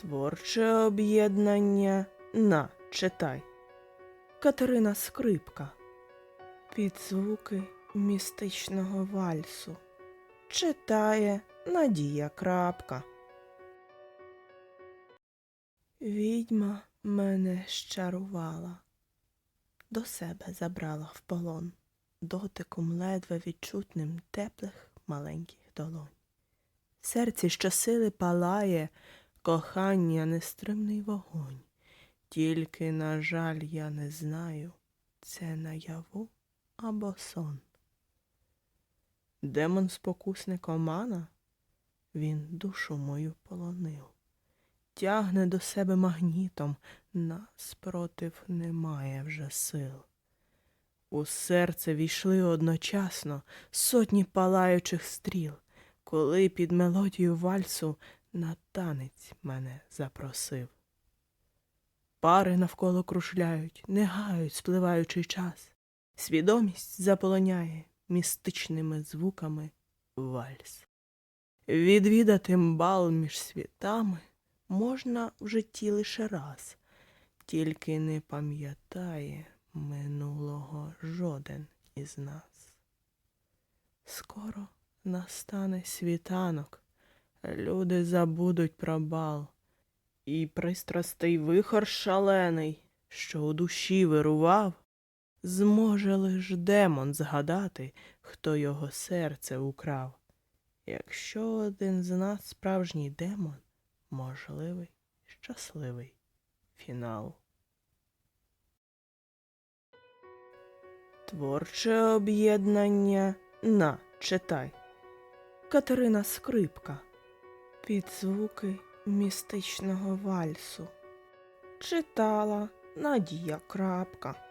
Творче об'єднання на читай. Катерина Скрипка. Під звуки містичного вальсу. Читає Надія Крапка. Відьма мене щарувала, до себе забрала в полон, дотиком ледве відчутним теплих маленьких долонь. Серці щосили палає кохання нестримний вогонь. Тільки, на жаль, я не знаю, це наяву або сон. Демон спокусник омана, він душу мою полонив, тягне до себе магнітом, нас против немає вже сил. У серце війшли одночасно сотні палаючих стріл, коли під мелодію вальсу на танець мене запросив. Пари навколо кружляють, не гають спливаючий час. Свідомість заполоняє містичними звуками вальс. Відвідати бал між світами можна в житті лише раз, тільки не пам'ятає минулого жоден із нас. Скоро настане світанок, люди забудуть про бал, і пристрастий вихор шалений, що у душі вирував, зможе лиш демон згадати, хто його серце украв. Якщо один з нас справжній демон, можливий щасливий фінал. Творче об'єднання на читай. Катерина Скрипка. Під звуки містичного вальсу. Читала Надія Крапка.